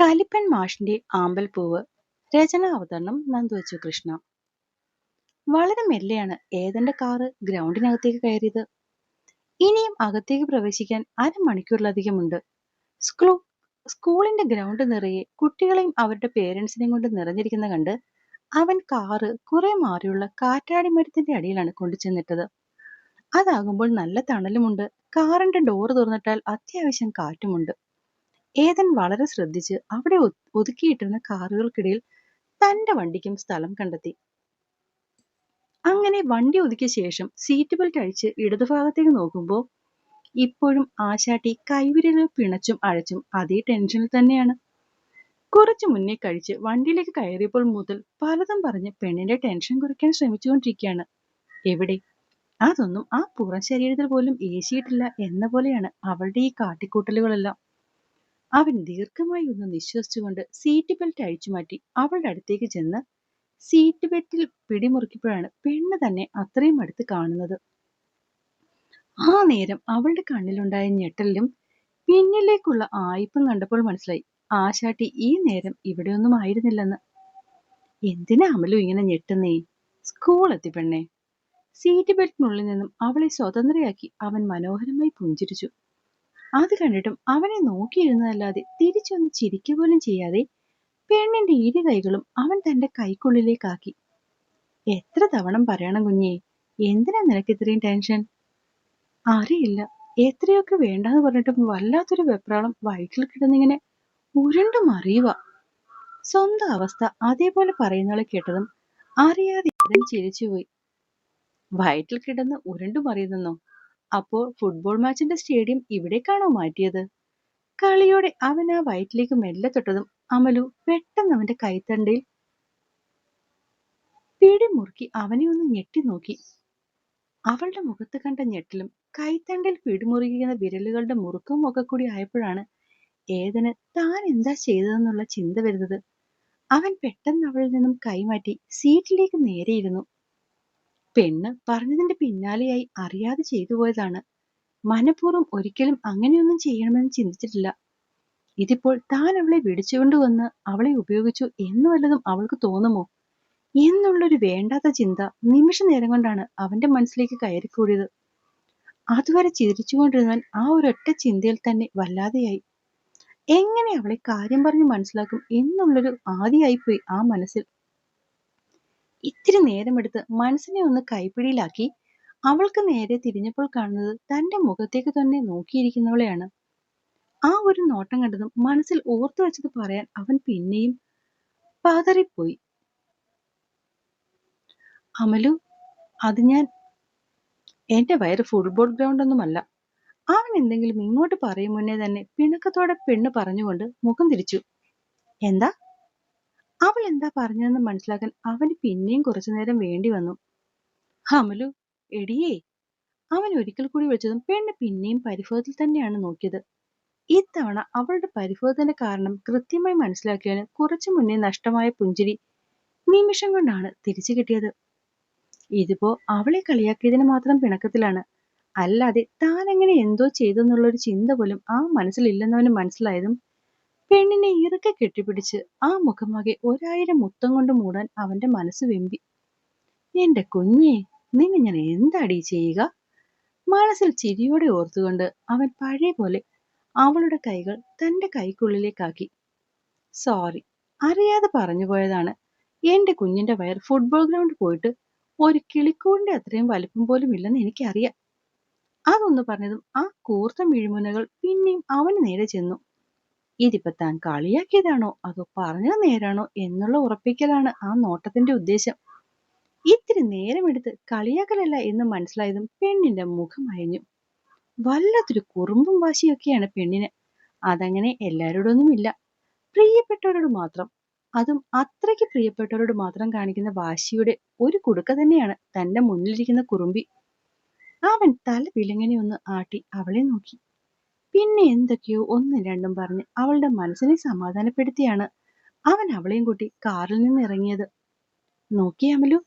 കലിപ്പൻ മാഷിന്റെ ആമ്പൽപ്പൂവ് രചന അവതരണം നന്ദുവച്ചു കൃഷ്ണ. വളരെ മെല്ലെയാണ് ഏതന്റെ കാറ് ഗ്രൗണ്ടിനകത്തേക്ക് കയറിയത്. ഇനിയും അകത്തേക്ക് പ്രവേശിക്കാൻ അരമണിക്കൂറിലധികമുണ്ട് സ്കൂൾ സ്കൂളിന്റെ ഗ്രൗണ്ട് നിറയെ കുട്ടികളെയും അവരുടെ പേരൻസിനെയും കൊണ്ട് നിറഞ്ഞിരിക്കുന്ന കണ്ട് അവൻ കാറ് കുറെ മാറിയുള്ള കാറ്റാടി മരത്തിന്റെ അടിയിലാണ് കൊണ്ടുചെന്നിട്ടത് അതാകുമ്പോൾ നല്ല തണലുമുണ്ട്. കാറിന്റെ ഡോറ് തുറന്നിട്ടാൽ അത്യാവശ്യം കാറ്റുമുണ്ട്. ഏതൻ വളരെ ശ്രദ്ധിച്ച് അവിടെ ഒതുക്കിയിട്ടിരുന്ന കാറുകൾക്കിടയിൽ തന്റെ വണ്ടിക്കും സ്ഥലം കണ്ടെത്തി. അങ്ങനെ വണ്ടി ഒതുക്കിയ ശേഷം സീറ്റ് ബെൽറ്റ് അഴിച്ച് ഇടതുഭാഗത്തേക്ക് നോക്കുമ്പോൾ ഇപ്പോഴും ആശാട്ടി കൈവിരലുകൾ പിണച്ചും അഴച്ചും അതേ ടെൻഷനിൽ തന്നെയാണ്. കുറച്ചു മുന്നേ കഴിച്ച് വണ്ടിയിലേക്ക് കയറിയപ്പോൾ മുതൽ പലതും പറഞ്ഞ് പെണ്ണിന്റെ ടെൻഷൻ കുറയ്ക്കാൻ ശ്രമിച്ചുകൊണ്ടിരിക്കുകയാണ്. എവിടെ? അതൊന്നും ആ പുറം ശരീരത്തിൽ പോലും ഏശിയിട്ടില്ല എന്ന പോലെയാണ് അവളുടെ ഈ കാട്ടിക്കൂട്ടലുകളെല്ലാം. അവൻ ദീർഘമായി ഒന്ന് നിശ്വസിച്ചുകൊണ്ട് സീറ്റ് ബെൽറ്റ് അഴിച്ചു മാറ്റി അവളുടെ അടുത്തേക്ക് ചെന്ന് സീറ്റ് ബെൽറ്റിൽ പിടിമുറുക്കിയപ്പോഴാണ് പെണ്ണ് തന്നെ അത്രയും അടുത്ത് കാണുന്നത്. ആ നേരം അവളുടെ കണ്ണിലുണ്ടായ ഞെട്ടലിലും പിന്നിലേക്കുള്ള ആയിപ്പും കണ്ടപ്പോൾ മനസ്സിലായി ആശാട്ടി ഈ നേരം ഇവിടെയൊന്നും ആയിരുന്നില്ലെന്ന്. എന്തിനാ അമലു ഇങ്ങനെ ഞെട്ടുന്നേ? സ്കൂൾ എത്തി പെണ്ണെ. സീറ്റ് ബെൽറ്റിനുള്ളിൽ നിന്നും അവളെ സ്വതന്ത്രയാക്കി അവൻ മനോഹരമായി പുഞ്ചിരിച്ചു. അത് കണ്ടിട്ടും അവനെ നോക്കിയിരുന്നതല്ലാതെ തിരിച്ചൊന്ന് ചിരിക്കുക പോലും ചെയ്യാതെ പെണ്ണിന്റെ ഇരു കൈകളും അവൻ തന്റെ കൈക്കുള്ളിലേക്കാക്കി. എത്ര തവണ പറയണം കുഞ്ഞേ? എന്തിനാ നിനക്ക് ഇത്രയും ടെൻഷൻ? അറിയില്ല. എത്രയൊക്കെ വേണ്ടാന്ന് പറഞ്ഞിട്ടും വല്ലാത്തൊരു വെപ്രാളം വയറ്റിൽ കിടന്നിങ്ങനെ ഉരുണ്ടും അറിയുക സ്വന്തം അവസ്ഥ അതേപോലെ പറയുന്നവളെ കേട്ടതും അറിയാതെ ചിരിച്ചുപോയി. വയറ്റിൽ കിടന്ന് ഉരുണ്ടും മറിയുന്നെന്നോ? അപ്പോൾ ഫുട്ബോൾ മാച്ചിന്റെ സ്റ്റേഡിയം ഇവിടേക്കാണോ മാറ്റിയത്? കളിയോടെ അവൻ ആ വയറ്റിലേക്ക് മെല്ലെ തൊട്ടതും അമലു പെട്ടെന്ന് അവന്റെ കൈത്തണ്ടയിൽ പിടിമുറുക്കി അവനെ ഒന്ന് ഞെട്ടി നോക്കി. അവളുടെ മുഖത്ത് കണ്ട ഞെട്ടലും കൈത്തണ്ടയിൽ പിടിമുറുകിക്കുന്ന വിരലുകളുടെ മുറുക്കവും ഒക്കെ കൂടി ആയപ്പോഴാണ് ഏതന് താൻ എന്താ ചെയ്തതെന്നുള്ള ചിന്ത വരുന്നത്. അവൻ പെട്ടെന്ന് അവളിൽ നിന്നും കൈമാറ്റി സീറ്റിലേക്ക് നേരെയിരുന്നു. പെണ്ണ് പറഞ്ഞതിന്റെ പിന്നാലെയായി അറിയാതെ ചെയ്തു പോയതാണ്. മനഃപൂർവം ഒരിക്കലും അങ്ങനെയൊന്നും ചെയ്യണമെന്ന് ചിന്തിച്ചിട്ടില്ല. ഇതിപ്പോൾ താൻ അവളെ വിളിച്ചുകൊണ്ടുവന്ന് അവളെ ഉപയോഗിച്ചു എന്ന് വല്ലതും അവൾക്ക് തോന്നുമോ? എന്നുള്ളൊരു വേണ്ടാത്ത ചിന്ത നിമിഷ നേരം കൊണ്ടാണ് അവന്റെ മനസ്സിലേക്ക് കയറിക്കൂടിയത്. അതുവരെ ചിരിച്ചുകൊണ്ടിരുന്നവൻ ആ ഒരൊറ്റ ചിന്തയിൽ തന്നെ വല്ലാതെയായി. എങ്ങനെ അവളെ കാര്യം പറഞ്ഞ് മനസ്സിലാക്കും എന്നുള്ളൊരു ആദിയായിപ്പോയി ആ മനസ്സിൽ. ഇത്തിരി നേരമെടുത്ത് മനസ്സിനെ ഒന്ന് കൈപ്പിടിയിലാക്കി അവൾക്ക് നേരെ തിരിഞ്ഞപ്പോൾ കാണുന്നത് തന്റെ മുഖത്തേക്ക് തന്നെ നോക്കിയിരിക്കുന്നവളെയാണ്. ആ ഒരു നോട്ടം കണ്ടതും മനസ്സിൽ ഓർത്തു വെച്ചത് പറയാൻ അവൻ പിന്നെയും പതറിപ്പോയി. അമലു അത് ഞാൻ. എന്റെ വയറ് ഫുട്ബോൾ ഗ്രൗണ്ട് ഒന്നുമല്ല. അവൻ എന്തെങ്കിലും ഇങ്ങോട്ട് പറയും മുന്നേ തന്നെ പിണക്കത്തോടെ പെണ്ണ് പറഞ്ഞുകൊണ്ട് മുഖം തിരിച്ചു. എന്താ? അവൾ എന്താ പറഞ്ഞതെന്ന് മനസ്സിലാക്കാൻ അവന് പിന്നെയും കുറച്ചു നേരം വേണ്ടി വന്നു. അമലു എടിയേ അവൻ ഒരിക്കൽ കൂടി വിളിച്ചതും പെണ്ണ് പിന്നെയും പരിഭവത്തിൽ തന്നെയാണ് നോക്കിയത്. ഇത്തവണ അവളുടെ പരിഭവത്തിന്റെ കാരണം കൃത്യമായി മനസ്സിലാക്കിയവന് കുറച്ചു മുന്നേ നഷ്ടമായ പുഞ്ചിരി നിമിഷം കൊണ്ടാണ് തിരിച്ചു കിട്ടിയത്. ഇതിപ്പോ അവളെ കളിയാക്കിയതിന് മാത്രം പിണക്കത്തിലാണ്. അല്ലാതെ താൻ എങ്ങനെ എന്തോ ചെയ്തെന്നുള്ളൊരു ചിന്ത പോലും ആ മനസ്സിലില്ലെന്നവന് മനസ്സിലായതും പെണ്ണിനെ ഇറുക്കെ കെട്ടിപ്പിടിച്ച് ആ മുഖമാകെ ഒരായിരം മുത്തം കൊണ്ട് മൂടാൻ അവന്റെ മനസ്സ് വെമ്പി. എന്റെ കുഞ്ഞേ നിന്നെ ഞാൻ എന്താടി ചെയ്യുക? മനസ്സിൽ ചിരിയോടെ ഓർത്തുകൊണ്ട് അവൻ പഴയ പോലെ അവളുടെ കൈകൾ തന്റെ കൈക്കുള്ളിലേക്കാക്കി. സോറി അറിയാതെ പറഞ്ഞു പോയതാണ്. എന്റെ കുഞ്ഞിന്റെ വയർ ഫുട്ബോൾ ഗ്രൗണ്ട് പോയിട്ട് ഒരു കിളിക്കൂടിന്റെ അത്രയും വലിപ്പം പോലും ഇല്ലെന്ന് എനിക്കറിയാം. അതൊന്ന് പറഞ്ഞതും ആ കൂർത്ത മിഴിമുനകൾ പിന്നെയും അവന് നേരെ ചെന്നു. ഇതിപ്പോ താൻ കളിയാക്കിയതാണോ? അതോ പറഞ്ഞത് നേരാണോ എന്നുള്ള ഉറപ്പിക്കലാണ് ആ നോട്ടത്തിന്റെ ഉദ്ദേശം. ഇത്തിരി നേരമെടുത്ത് കളിയാക്കലല്ല എന്ന് മനസ്സിലായതും പെണ്ണിന്റെ മുഖം അയഞ്ഞു. വല്ലാത്തൊരു കുറുമ്പും വാശിയൊക്കെയാണ് പെണ്ണിന്. അതങ്ങനെ എല്ലാവരോടൊന്നുമില്ല പ്രിയപ്പെട്ടവരോട് മാത്രം. അതും അത്രയ്ക്ക് പ്രിയപ്പെട്ടവരോട് മാത്രം കാണിക്കുന്ന വാശിയുടെ ഒരു കുടുക്ക തന്നെയാണ് തന്റെ മുന്നിലിരിക്കുന്ന കുറുമ്പി. അവൻ തല വിലങ്ങനെ ഒന്ന് ആട്ടി അവളെ നോക്കി. പിന്നെ എന്തൊക്കെയോ ഒന്നും രണ്ടും പറഞ്ഞ് അവളുടെ മനസ്സിനെ സമാധാനപ്പെടുത്തിയാണ് അവൻ അവളെയും കൂട്ടി കാറിൽ നിന്ന് ഇറങ്ങിയത്. നോക്കിയാമലു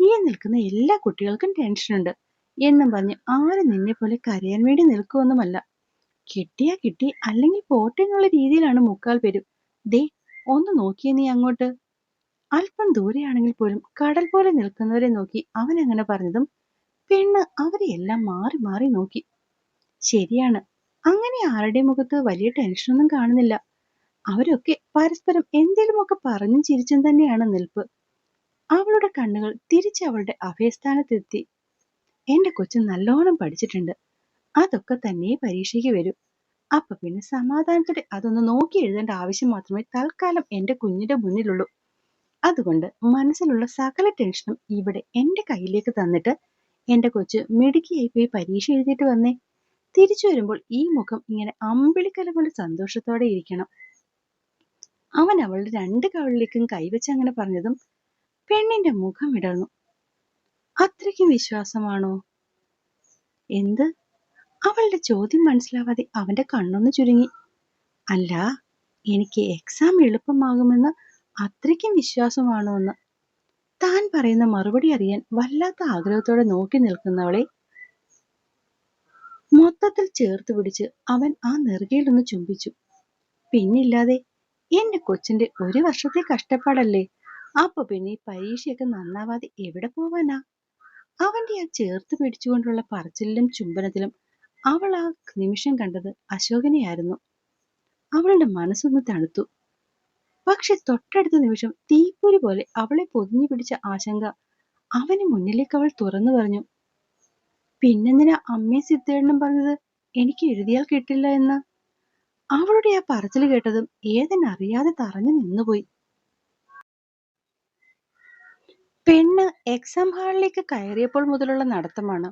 ഈ നിൽക്കുന്ന എല്ലാ കുട്ടികൾക്കും ടെൻഷനുണ്ട് എന്നും പറഞ്ഞ് ആരും നിന്നെ പോലെ കരയാൻ വേണ്ടി നിൽക്കുവൊന്നുമല്ല. കിട്ടിയാ കിട്ടി അല്ലെങ്കിൽ പോട്ടെ എന്നുള്ള രീതിയിലാണ് മുക്കാൽ പേരും. ദേ ഒന്ന് നോക്കിയേ നീ അങ്ങോട്ട്. അല്പം ദൂരെയാണെങ്കിൽ പോലും കടൽ പോലെ നിൽക്കുന്നവരെ നോക്കി അവൻ അങ്ങനെ പറഞ്ഞതും പെണ്ണ് അവരെയെല്ലാം മാറി മാറി നോക്കി. ശരിയാണ് അങ്ങനെ ആരുടെ മുഖത്ത് വലിയ ടെൻഷനൊന്നും കാണുന്നില്ല. അവരൊക്കെ പരസ്പരം എന്തെങ്കിലുമൊക്കെ പറഞ്ഞും ചിരിച്ചും തന്നെയാണ് നിൽപ്പ്. അവളുടെ കണ്ണുകൾ തിരിച്ച് അവളുടെ അഭയസ്ഥാനത്തെത്തി. എന്റെ കൊച്ചു നല്ലോണം പഠിച്ചിട്ടുണ്ട്. അതൊക്കെ തന്നെ പരീക്ഷയ്ക്ക് വരും. അപ്പൊ പിന്നെ സമാധാനത്തോടെ അതൊന്ന് നോക്കി എഴുതേണ്ട ആവശ്യം മാത്രമേ തൽക്കാലം എന്റെ കുഞ്ഞിന്റെ മുന്നിലുള്ളൂ. അതുകൊണ്ട് മനസ്സിലുള്ള സകല ടെൻഷനും ഇവിടെ എന്റെ കയ്യിലേക്ക് തന്നിട്ട് എന്റെ കൊച്ച് മിടുക്കിയായി പോയി പരീക്ഷ എഴുതിയിട്ട് വന്നേ. തിരിച്ചു വരുമ്പോൾ ഈ മുഖം ഇങ്ങനെ അമ്പിളിക്കല പോലെ സന്തോഷത്തോടെ ഇരിക്കണം. അവൻ അവളുടെ രണ്ട് കവളിലേക്കും കൈവച്ച് അങ്ങനെ പറഞ്ഞതും പെണ്ണിന്റെ മുഖം ഇടർന്നു. അത്രയ്ക്കും വിശ്വാസമാണോ? എന്ത്? അവളുടെ ചോദ്യം മനസ്സിലാവാതെ അവന്റെ കണ്ണൊന്ന് ചുരുങ്ങി. അല്ല എനിക്ക് എക്സാം എളുപ്പമാകുമെന്ന് അത്രയ്ക്കും വിശ്വാസമാണോ എന്ന് താൻ പറയുന്ന മറുപടി അറിയാൻ വല്ലാത്ത ആഗ്രഹത്തോടെ നോക്കി നിൽക്കുന്നവളെ മൊത്തത്തിൽ ചേർത്ത് പിടിച്ച് അവൻ ആ നെറുകയിലൊന്ന് ചുംബിച്ചു. പിന്നില്ലാതെ എന്റെ കൊച്ചിന്റെ ഒരു വർഷത്തെ കഷ്ടപ്പാടല്ലേ? അപ്പൊ പിന്നെ ഈ പരീക്ഷയൊക്കെ നന്നാവാതെ എവിടെ പോവാനാ? അവന്റെ ആ ചേർത്ത് പിടിച്ചുകൊണ്ടുള്ള പറച്ചിലിലും ചുംബനത്തിലും അവൾ ആ നിമിഷം കണ്ടത് അശോകനെയായിരുന്നു. അവളുടെ മനസ്സൊന്ന് തണുത്തു. പക്ഷെ തൊട്ടടുത്ത നിമിഷം തീപ്പൊരി പോലെ അവളെ പൊതിഞ്ഞു പിടിച്ച ആശങ്ക അവന് മുന്നിലേക്ക് അവൾ തുറന്നു പറഞ്ഞു. പിന്നെന്തിനാ അമ്മയും സിദ്ധേടനും പറഞ്ഞത്? എനിക്ക് എഴുതിയാൽ കിട്ടില്ല എന്ന്. അവളുടെ ആ പറച്ചിൽ കേട്ടതും ഏതെന്നറിയാതെ തറഞ്ഞു നിന്നുപോയി. പെണ്ണ് എക്സാം ഹാളിലേക്ക് കയറിയപ്പോൾ മുതലുള്ള നടത്തമാണ്.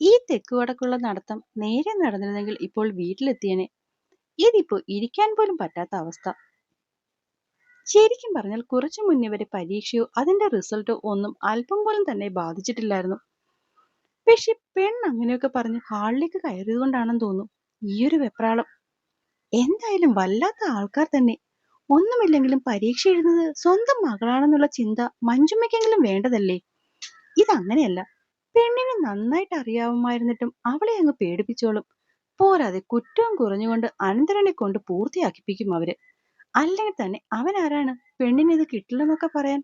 ഈ തെക്കുവടക്കുള്ള നടത്തം നേരെ നടന്നിരുന്നെങ്കിൽ ഇപ്പോൾ വീട്ടിലെത്തിയനെ. ഇതിപ്പോ ഇരിക്കാൻ പോലും പറ്റാത്ത അവസ്ഥ. ശരിക്കും പറഞ്ഞാൽ കുറച്ചു മുന്നേ വരെ പരീക്ഷയോ അതിന്റെ റിസൾട്ടോ ഒന്നും അല്പം പോലും തന്നെ ബാധിച്ചിട്ടില്ലായിരുന്നു. പക്ഷെ പെണ്ണ് അങ്ങനെയൊക്കെ പറഞ്ഞ് ഹാളിലേക്ക് കയറിയത് കൊണ്ടാണെന്ന് തോന്നുന്നു ഈയൊരു വെപ്രാളം. എന്തായാലും വല്ലാത്ത ആൾക്കാർ തന്നെ. ഒന്നുമില്ലെങ്കിലും പരീക്ഷ എഴുതുന്നത് സ്വന്തം മകളാണെന്നുള്ള ചിന്ത മഞ്ജുമ്മയ്ക്കെങ്കിലും വേണ്ടതല്ലേ? ഇതങ്ങനെയല്ല. പെണ്ണിനെ നന്നായിട്ട് അറിയാവുമായിരുന്നിട്ടും അവളെ അങ്ങ് പേടിപ്പിച്ചോളും. പോരാതെ കുറ്റവും കുറഞ്ഞുകൊണ്ട് അനന്തരനെ കൊണ്ട് പൂർത്തിയാക്കിപ്പിക്കും അവർ. അല്ലെങ്കിൽ തന്നെ അവൻ ആരാണ് പെണ്ണിന് ഇത് കിട്ടില്ലെന്നൊക്കെ പറയാൻ?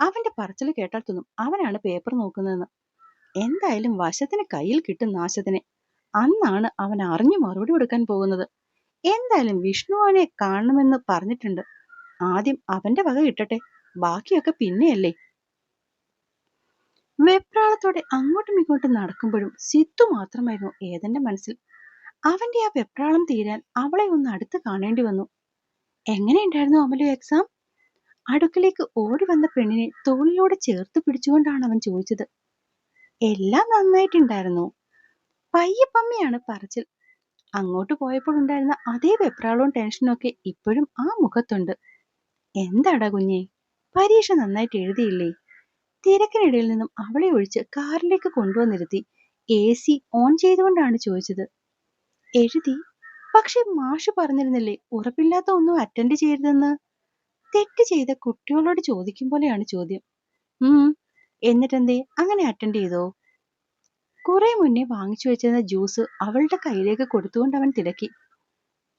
അവന്റെ പറച്ചിൽ കേട്ടാൽ തോന്നും അവനാണ് പേപ്പർ നോക്കുന്നതെന്ന്. എന്തായാലും വശത്തിന് കയ്യിൽ കിട്ടും നാശത്തിനെ അന്നാണ് അവൻ അറിഞ്ഞു മറുപടി കൊടുക്കാൻ പോകുന്നത്. എന്തായാലും വിഷ്ണുവിനെ കാണണമെന്ന് പറഞ്ഞിട്ടുണ്ട്. ആദ്യം അവന്റെ വക കിട്ടട്ടെ. ബാക്കിയൊക്കെ പിന്നെയല്ലേ. വെപ്രാളത്തോടെ അങ്ങോട്ടും ഇങ്ങോട്ടും നടക്കുമ്പോഴും സിത്തു മാത്രമായിരുന്നു ഏതന്റെ മനസ്സിൽ. അവന്റെ ആ വെപ്രാളം തീരാൻ അവളെ ഒന്ന് അടുത്ത് കാണേണ്ടി വന്നു. എങ്ങനെയുണ്ടായിരുന്നു അമലു എക്സാം അടുക്കളേക്ക് ഓടി വന്ന പെണ്ണിനെ തോളിലൂടെ ചേർത്ത് പിടിച്ചുകൊണ്ടാണ് അവൻ ചോദിച്ചത്. എല്ലാം നന്നായിട്ടുണ്ടായിരുന്നു. പയ്യെ പമ്മയാണ് പറച്ചിൽ. അങ്ങോട്ട് പോയപ്പോൾ ഉണ്ടായിരുന്ന അതേ വെപ്രാളവും ടെൻഷനും ഒക്കെ ഇപ്പോഴും ആ മുഖത്തുണ്ട്. എന്താടാ കുഞ്ഞെ? പരീക്ഷ നന്നായിട്ട് എഴുതിയില്ലേ? തിരക്കിനിടയിൽ നിന്നും അവളെ ഒഴിച്ച് കാറിലേക്ക് കൊണ്ടുവന്നിരുത്തി എ സി ഓൺ ചെയ്തുകൊണ്ടാണ് ചോദിച്ചത്. എഴുതി. പക്ഷെ മാഷ് പറഞ്ഞിരുന്നില്ലേ ഉറപ്പില്ലാത്ത ഒന്നും അറ്റൻഡ് ചെയ്യരുതെന്ന്? തെറ്റ് ചെയ്ത കുട്ടികളോട് ചോദിക്കും പോലെയാണ് ചോദ്യം. ഉം. എന്നിട്ടെന്തേ? അങ്ങനെ അറ്റൻഡ് ചെയ്തോ? കുറെ മുന്നേ വാങ്ങിച്ചു വെച്ചിരുന്ന ജ്യൂസ് അവളുടെ കയ്യിലേക്ക് കൊടുത്തുകൊണ്ട് അവൻ തിരക്കി.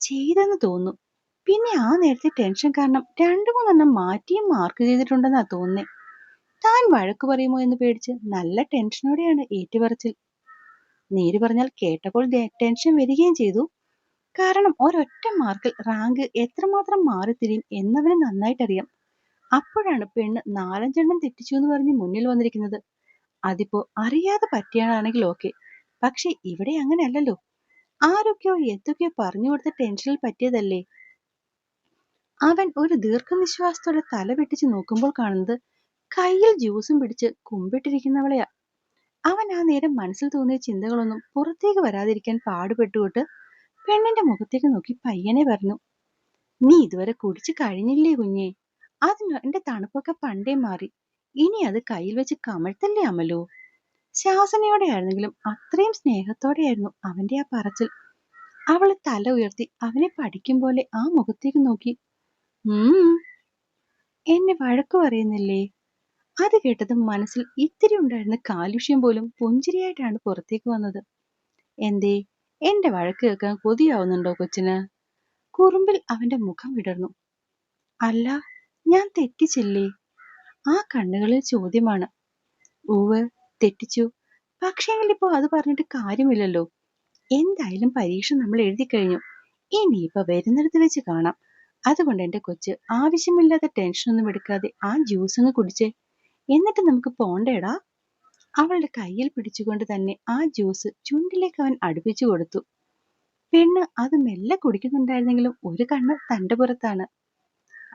ചെയ്തെന്ന് തോന്നുന്നു. പിന്നെ ആ നേരത്തെ ടെൻഷൻ കാരണം രണ്ടു മൂന്നെണ്ണം മാറ്റിയും മാർക്ക് ചെയ്തിട്ടുണ്ടെന്നാ തോന്നുന്നേ. താൻ വഴക്ക് പറയുമോ എന്ന് പേടിച്ച് നല്ല ടെൻഷനോടെയാണ് ഏറ്റുപറച്ചിൽ. നേര് പറഞ്ഞാൽ കേട്ടപ്പോൾ ടെൻഷൻ വരികയും ചെയ്തു. കാരണം ഒരൊറ്റ മാർക്കിൽ റാങ്ക് എത്രമാത്രം മാറിത്തിരിയും എന്നവന് നന്നായിട്ടറിയാം. അപ്പോഴാണ് പെണ്ണ് നാലഞ്ചെണ്ണം തെറ്റിച്ചു എന്ന് പറഞ്ഞ് മുന്നിൽ വന്നിരിക്കുന്നത്. അതിപ്പോ അറിയാതെ പറ്റിയാണെങ്കിൽ ഓക്കെ പക്ഷെ ഇവിടെ അങ്ങനെയല്ലല്ലോ. ആരൊക്കെയോ എന്തൊക്കെയോ പറഞ്ഞു കൊടുത്ത ടെൻഷനിൽ പറ്റിയതല്ലേ. അവൻ ഒരു ദീർഘനിശ്വാസത്തോടെ തല വെട്ടിച്ച് നോക്കുമ്പോൾ കാണുന്നത് കയ്യിൽ ജ്യൂസും പിടിച്ച് കുമ്പിട്ടിരിക്കുന്നവളെയാ. അവൻ ആ നേരം മനസ്സിൽ തോന്നിയ ചിന്തകളൊന്നും പുറത്തേക്ക് വരാതിരിക്കാൻ പാടുപെട്ടുകൊണ്ട് പെണ്ണിന്റെ മുഖത്തേക്ക് നോക്കി പയ്യനെ പറഞ്ഞു. നീ ഇതുവരെ കുടിച്ചു കഴിഞ്ഞില്ലേ കുഞ്ഞെ? അതിന് എന്റെ തണുപ്പൊക്കെ പണ്ടേ മാറി. ഇനി അത് കയ്യിൽ വെച്ച് കമഴ്ത്തല്ലേ അമലോ? ശാസനയോടെ ആയിരുന്നെങ്കിലും അത്രയും സ്നേഹത്തോടെയായിരുന്നു അവന്റെ ആ പറച്ചിൽ. അവൾ തല ഉയർത്തി അവനെ പഠിക്കും പോലെ ആ മുഖത്തേക്ക് നോക്കി. ഉം എന്നെ വഴക്കു പറയുന്നില്ലേ? അത് കേട്ടത് മനസ്സിൽ ഇത്തിരി ഉണ്ടായിരുന്ന കാലുഷ്യം പോലും പുഞ്ചിരിയായിട്ടാണ് പുറത്തേക്ക് വന്നത്. എന്തേ എന്റെ വഴക്ക് കേൾക്കാൻ കൊതിയാവുന്നുണ്ടോ കൊച്ചിന്? കുറുമ്പിൽ അവന്റെ മുഖം വിടർന്നു. അല്ല ഞാൻ തെറ്റിച്ചില്ലേ? ആ കണ്ണുകളിൽ ചോദ്യമാണ്. ഉവ് തെറ്റിച്ചു. പക്ഷേ ഇപ്പോ അത് പറഞ്ഞിട്ട് കാര്യമില്ലല്ലോ. എന്തായാലും പരീക്ഷ നമ്മൾ എഴുതി കഴിഞ്ഞു. ഇനിയിപ്പോ വരുന്നിടത്ത് വെച്ച് കാണാം. അതുകൊണ്ട് എന്റെ കൊച്ച് ആവശ്യമില്ലാത്ത ടെൻഷനൊന്നും എടുക്കാതെ ആ ജ്യൂസ് അങ്ങ് കുടിച്ചേ. എന്നിട്ട് നമുക്ക് പോണ്ടേടാ. അവളുടെ കയ്യിൽ പിടിച്ചുകൊണ്ട് തന്നെ ആ ജ്യൂസ് ചുണ്ടിലേക്ക് അവൻ അടുപ്പിച്ചു കൊടുത്തു. പെണ്ണ് അത് മെല്ലെ കുടിക്കുന്നുണ്ടായിരുന്നെങ്കിലും ഒരു കണ്ണ് തന്റെ പുറത്താണ്.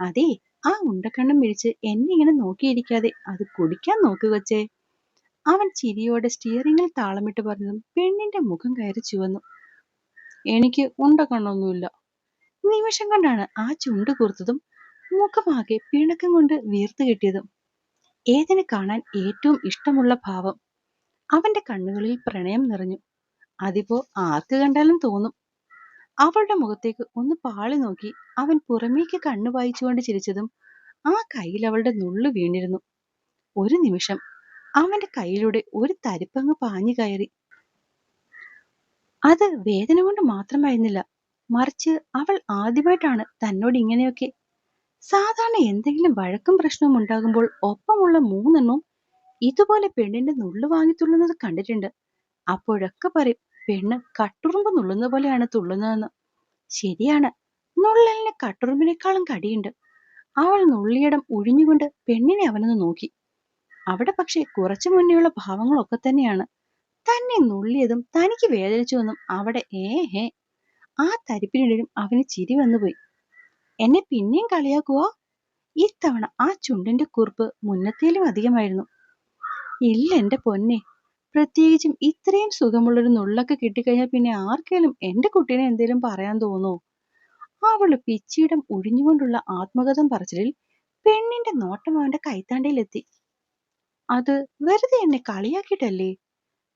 അതെ ആ ഉണ്ടക്കണ്ണം പിടിച്ച് എന്നെ ഇങ്ങനെ നോക്കിയിരിക്കാതെ അത് കുടിക്കാൻ നോക്ക് കൊച്ചേ. അവൻ ചിരിയോടെ സ്റ്റിയറിംഗിൽ താളമിട്ട് പറഞ്ഞതും പെണ്ണിന്റെ മുഖം കയറി ചുവന്നു. എനിക്ക് ഉണ്ടക്കണ്ണൊന്നുമില്ല. നിമിഷം കൊണ്ടാണ് ആ ചുണ്ട് കൂർത്തതും മുഖമാകെ പിണക്കം കൊണ്ട് വീർത്തു കെട്ടിയതും. ഏതിനെ കാണാൻ ഏറ്റവും ഇഷ്ടമുള്ള ഭാവം? അവന്റെ കണ്ണുകളിൽ പ്രണയം നിറഞ്ഞു. അതിപ്പോ ആർക്ക് കണ്ടാലും തോന്നും. അവളുടെ മുഖത്തേക്ക് ഒന്ന് പാളി നോക്കി അവൻ പുറമേക്ക് കണ്ണു വായിച്ചുകൊണ്ട് ചിരിച്ചതും ആ കയ്യിൽ അവളുടെ നുള്ളു വീണിരുന്നു. ഒരു നിമിഷം അവന്റെ കയ്യിലൂടെ ഒരു തരിപ്പങ്ങ് പാഞ്ഞു കയറി. അത് വേദന കൊണ്ട് മാത്രമായിരുന്നില്ല. മറിച്ച് അവൾ ആദ്യമായിട്ടാണ് തന്നോട് ഇങ്ങനെയൊക്കെ. സാധാരണ എന്തെങ്കിലും വഴക്കും പ്രശ്നവും ഉണ്ടാകുമ്പോൾ ഒപ്പമുള്ള മൂന്നെണ്ണവും ഇതുപോലെ പെണ്ണിന്റെ നുള്ളു വാങ്ങിത്തുള്ളുന്നത് കണ്ടിട്ടുണ്ട്. അപ്പോഴൊക്കെ പറയും പെണ്ണ് കട്ടുറുമ്പ് നുള്ളുന്ന പോലെയാണ് തുള്ളുന്നതെന്ന്. ശരിയാണ്. നുള്ളലിന് കട്ടുറുമ്പിനേക്കാളും കടിയുണ്ട്. അവൾ നുള്ളിയിടം ഒഴിഞ്ഞുകൊണ്ട് പെണ്ണിനെ അവനൊന്ന് നോക്കി. അവിടെ പക്ഷേ കുറച്ചു മുന്നേയുള്ള ഭാവങ്ങളൊക്കെ തന്നെയാണ്. തന്നെ നുള്ളിയതും തനിക്ക് വേദനിച്ചുവെന്നും അവിടെ ഏ ഹേ. ആ തരിപ്പിനിടയിലും അവന് ചിരി വന്നുപോയി. എന്നെ പിന്നെയും കളിയാക്കുവോ? ഇത്തവണ ആ ചുണ്ടിന്റെ കുറിപ്പ് മുന്നത്തേലും അധികമായിരുന്നു. ഇല്ല എന്റെ പൊന്നെ. പ്രത്യേകിച്ചും ഇത്രയും സുഖമുള്ളൊരു നുള്ളൊക്കെ കിട്ടിക്കഴിഞ്ഞാൽ പിന്നെ ആർക്കേലും എന്റെ കുട്ടീനെ എന്തേലും പറയാൻ തോന്നോ? അവൾ പിച്ചിയിടം ഒഴിഞ്ഞുകൊണ്ടുള്ള ആത്മകഥം പറച്ചിലിൽ പെണ്ണിന്റെ നോട്ടം അവന്റെ കൈത്താണ്ടയിലെത്തി. അത് വെറുതെ എന്നെ കളിയാക്കിയിട്ടല്ലേ?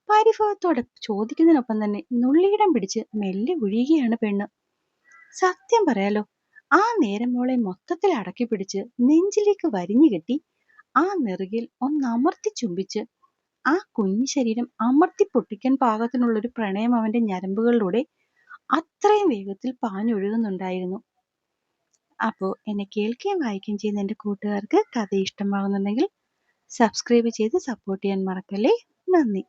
പരിഭവത്തോടെ ചോദിക്കുന്നതിനൊപ്പം തന്നെ നുള്ളിയിടം പിടിച്ച് മെല്ലെ ഒഴിയുകയാണ് പെണ്ണ്. സത്യം പറയാലോ ആ നേരം മോളെ മൊത്തത്തിൽ അടക്കി പിടിച്ച് നെഞ്ചിലേക്ക് വരിഞ്ഞു കെട്ടി ആ നെറുകിൽ ഒന്നമർത്തി ചുംബിച്ച് ആ കുഞ്ഞു ശരീരം അമർത്തി പൊട്ടിക്കാൻ പാകത്തിനുള്ളൊരു പ്രണയം അവന്റെ ഞരമ്പുകളിലൂടെ അത്രയും വേഗത്തിൽ പാഞ്ഞൊഴുകുന്നുണ്ടായിരുന്നു. അപ്പോൾ എന്നെ കേൾക്കുകയും വായിക്കുകയും ചെയ്യുന്ന എന്റെ കൂട്ടുകാർക്ക് കഥ ഇഷ്ടമാകുന്നുണ്ടെങ്കിൽ സബ്സ്ക്രൈബ് ചെയ്ത് സപ്പോർട്ട് ചെയ്യാൻ മറക്കല്ലേ? നന്ദി.